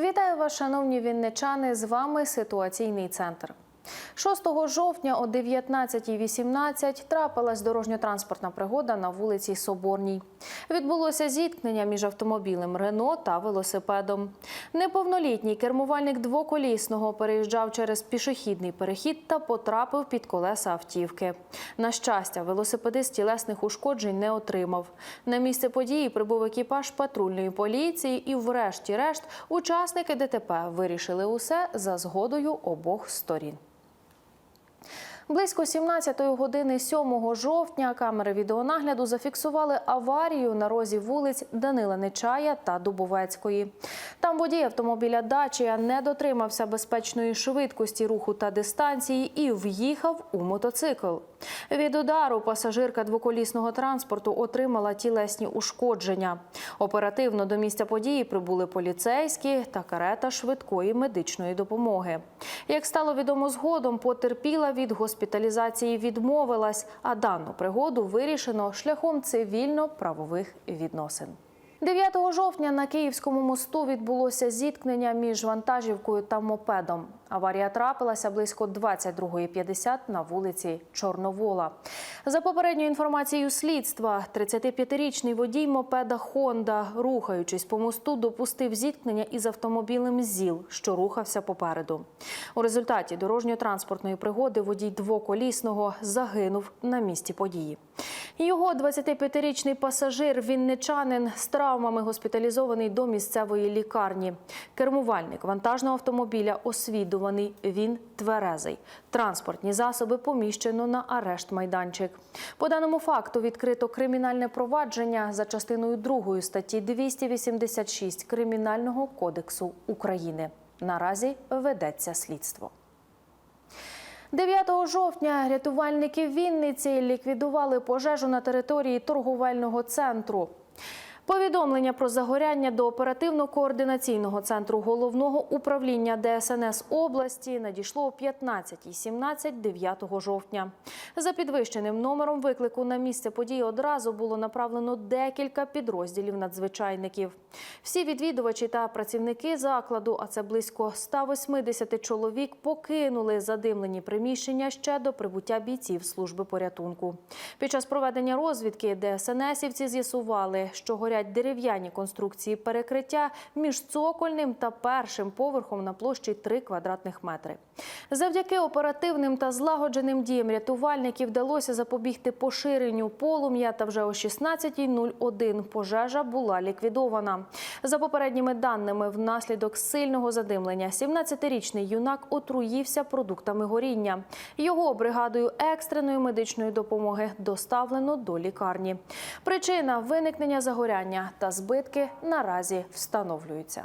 Вітаю вас, шановні вінничани. З вами ситуаційний центр. 6 жовтня о 19.18 трапилась дорожньо-транспортна пригода на вулиці Соборній. Відбулося зіткнення між автомобілем Рено та велосипедом. Неповнолітній кермувальник двоколісного переїжджав через пішохідний перехід та потрапив під колеса автівки. На щастя, велосипедист тілесних ушкоджень не отримав. На місце події прибув екіпаж патрульної поліції і, врешті-решт, учасники ДТП вирішили усе за згодою обох сторін. Близько 17-ї години 7 жовтня камери відеонагляду зафіксували аварію на розі вулиць Данила Нечая та Дубовецької. Там водій автомобіля Дачія не дотримався безпечної швидкості руху та дистанції і в'їхав у мотоцикл. Від удару пасажирка двоколісного транспорту отримала тілесні ушкодження. Оперативно до місця події прибули поліцейські та карета швидкої медичної допомоги. Як стало відомо згодом, потерпіла від госпіталізації відмовилась, а дану пригоду вирішено шляхом цивільно-правових відносин. 9 жовтня на Київському мосту відбулося зіткнення між вантажівкою та мопедом. Аварія трапилася близько 22.50 на вулиці Чорновола. За попередньою інформацією слідства, 35-річний водій мопеда Хонда, рухаючись по мосту, допустив зіткнення із автомобілем ЗІЛ, що рухався попереду. У результаті дорожньо-транспортної пригоди водій двоколісного загинув на місці події. Його 25-річний пасажир, вінничанин, з травмами госпіталізований до місцевої лікарні. Кермувальник вантажного автомобіля освідуваний. Він тверезий. Транспортні засоби поміщено на арешт майданчик. По даному факту відкрито кримінальне провадження за частиною 2 статті 286 Кримінального кодексу України. Наразі ведеться слідство. 9 жовтня рятувальники Вінниці ліквідували пожежу на території торговельного центру. Повідомлення про загоряння до оперативно-координаційного центру головного управління ДСНС області надійшло о 15.17 9 жовтня. За підвищеним номером виклику на місце події одразу було направлено декілька підрозділів надзвичайників. Всі відвідувачі та працівники закладу, а це близько 180 чоловік, покинули задимлені приміщення ще до прибуття бійців служби порятунку. Під час проведення розвідки ДСНСівці з'ясували, що горять дерев'яні конструкції перекриття між цокольним та першим поверхом на площі 3 квадратних метри. Завдяки оперативним та злагодженим діям рятувальників вдалося запобігти поширенню полум'я. Та вже о 16.01 пожежа була ліквідована. За попередніми даними, внаслідок сильного задимлення 17-річний юнак отруївся продуктами горіння. Його бригадою екстреної медичної допомоги доставлено до лікарні. Причина виникнення загоряння та збитки наразі встановлюються.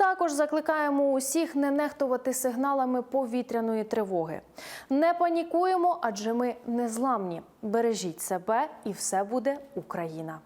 Також закликаємо усіх не нехтувати сигналами повітряної тривоги. Не панікуємо, адже ми незламні. Бережіть себе і все буде Україна.